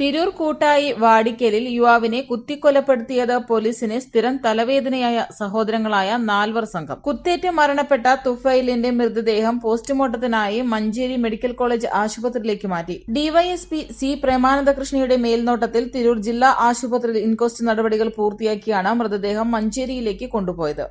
തിരൂർ കൂട്ടായി വാടിക്കലിൽ യുവാവിനെ കുത്തിക്കൊലപ്പെടുത്തിയത് പോലീസിന് സ്ഥിരം തലവേദനയായ സഹോദരങ്ങളായ നാൽവർ സംഘം. കുത്തേറ്റ് മരണപ്പെട്ട തുഫൈലിന്റെ മൃതദേഹം പോസ്റ്റ്മോർട്ടത്തിനായി മഞ്ചേരി മെഡിക്കൽ കോളേജ് ആശുപത്രിയിലേക്ക് മാറ്റി. ഡിവൈഎസ്പി സി പ്രേമാനന്ദകൃഷ്ണയുടെ മേൽനോട്ടത്തിൽ തിരൂർ ജില്ലാ ആശുപത്രിയിൽ ഇൻക്വസ്റ്റ് നടപടികൾ പൂർത്തിയാക്കിയാണ് മൃതദേഹം മഞ്ചേരിയിലേക്ക് കൊണ്ടുപോയത്.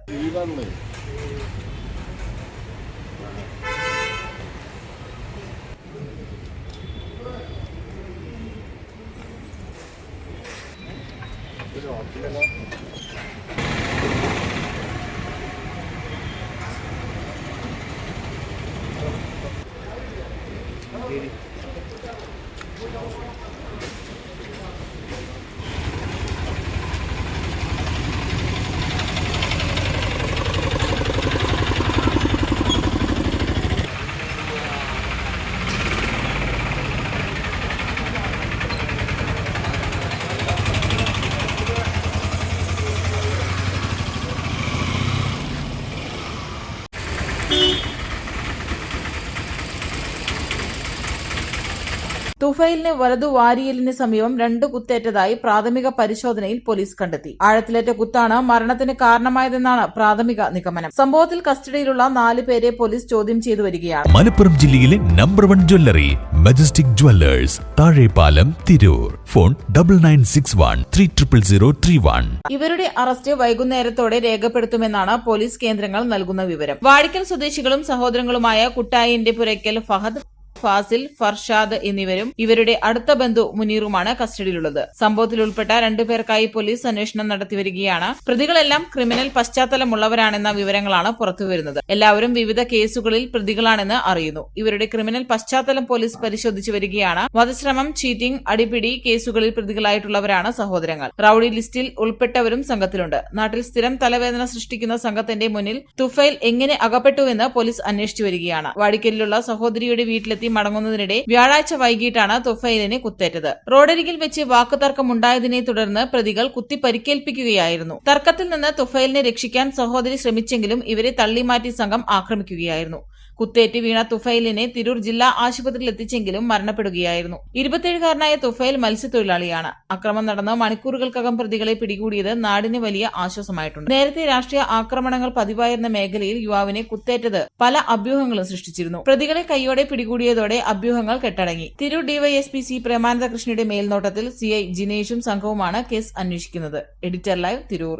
Thank you. തുഫൈലിന് വലതു വാരിയലിന് സമീപം രണ്ട് കുത്തേറ്റതായി പ്രാഥമിക പരിശോധനയിൽ പോലീസ് കണ്ടെത്തി. ആഴത്തിലേറ്റ കുത്താണ് മരണത്തിന് കാരണമായതെന്നാണ് പ്രാഥമിക നിഗമനം. സംഭവത്തിൽ കസ്റ്റഡിയിലുള്ള നാല് പേരെ പോലീസ് ചോദ്യം ചെയ്തു വരികയാണ്. മലപ്പുറം ജില്ലയിലെ number one jewellery Majestic Jewellers Thazhepalam Tirur. Phone double nine six one three triple zero three one. ഇവരുടെ അറസ്റ്റ് വൈകുന്നേരത്തോടെ രേഖപ്പെടുത്തുമെന്നാണ് പോലീസ് കേന്ദ്രങ്ങൾ നൽകുന്ന വിവരം. വാടിക്കൽ സ്വദേശികളും സഹോദരങ്ങളുമായ കുട്ടായിന്റെ പുരയ്ക്കൽ ഫഹദ് ഫാസിൽ ഫർഷാദ് എന്നിവരും ഇവരുടെ അടുത്ത ബന്ധു മുനീറുമാണ് കസ്റ്റഡിയിലുള്ളത്. സംഭവത്തിൽ ഉൾപ്പെട്ട രണ്ടുപേർക്കായി പോലീസ് അന്വേഷണം നടത്തിവരികയാണ് പ്രതികളെല്ലാം ക്രിമിനൽ പശ്ചാത്തലമുള്ളവരാണെന്ന വിവരങ്ങളാണ് പുറത്തുവരുന്നത് എല്ലാവരും വിവിധ കേസുകളിൽ പ്രതികളാണെന്ന് അറിയുന്നു. ഇവരുടെ ക്രിമിനൽ പശ്ചാത്തലം പോലീസ് പരിശോധിച്ചു വരികയാണ്. വധശ്രമം ചീറ്റിംഗ് അടിപിടി കേസുകളിൽ പ്രതികളായിട്ടുള്ളവരാണ് സഹോദരങ്ങൾ. റൌഡി ലിസ്റ്റിൽ ഉൾപ്പെട്ടവരും സംഘത്തിലുണ്ട്. നാട്ടിൽ സ്ഥിരം തലവേദന സൃഷ്ടിക്കുന്ന സംഘത്തിന്റെ മുന്നിൽ തുഫൈൽ എങ്ങനെ അകപ്പെട്ടുവെന്ന് പോലീസ് അന്വേഷിച്ചു വരികയാണ്. വാടിക്കലിലുള്ള സഹോദരിയുടെ വീട്ടിലെത്തി മടങ്ങുന്നതിനിടെ വ്യാഴാഴ്ച വൈകിട്ടാണ് തുഫൈലിനെ കുത്തേറ്റത്. റോഡരികിൽ വെച്ച് വാക്കുതർക്കമുണ്ടായതിനെ തുടർന്ന് പ്രതികൾ കുത്തി പരിക്കേൽപ്പിക്കുകയായിരുന്നു. തർക്കത്തിൽ നിന്ന് തുഫൈലിനെ രക്ഷിക്കാൻ സഹോദരി ശ്രമിച്ചെങ്കിലും ഇവരെ തള്ളിമാറ്റി സംഘം ആക്രമിക്കുകയായിരുന്നു. കുത്തേറ്റ് വീണ തുഫൈലിനെ തിരൂർ ജില്ലാ ആശുപത്രിയിൽ എത്തിച്ചെങ്കിലും മരണപ്പെടുകയായിരുന്നു. ഇരുപത്തിയേഴുകാരനായ തുഫൈൽ മത്സ്യത്തൊഴിലാളിയാണ്. അക്രമം നടന്ന മണിക്കൂറുകൾക്കകം പ്രതികളെ പിടികൂടിയത് നാടിന് വലിയ ആശ്വാസമായിട്ടുണ്ട്. നേരത്തെ രാഷ്ട്രീയ ആക്രമണങ്ങൾ പതിവായിരുന്ന മേഖലയിൽ യുവാവിനെ കുത്തേറ്റത് പല അഭ്യൂഹങ്ങളും സൃഷ്ടിച്ചിരുന്നു. പ്രതികളെ കൈയോടെ പിടികൂടിയതോടെ അഭ്യൂഹങ്ങൾ കെട്ടടങ്ങി. തിരൂർ ഡിവൈഎസ്പി സി പ്രേമാനന്ദകൃഷ്ണയുടെ മേൽനോട്ടത്തിൽ സിഐ ജിനേഷും സംഘവുമാണ് കേസ് അന്വേഷിക്കുന്നത്. Editor live Tirur.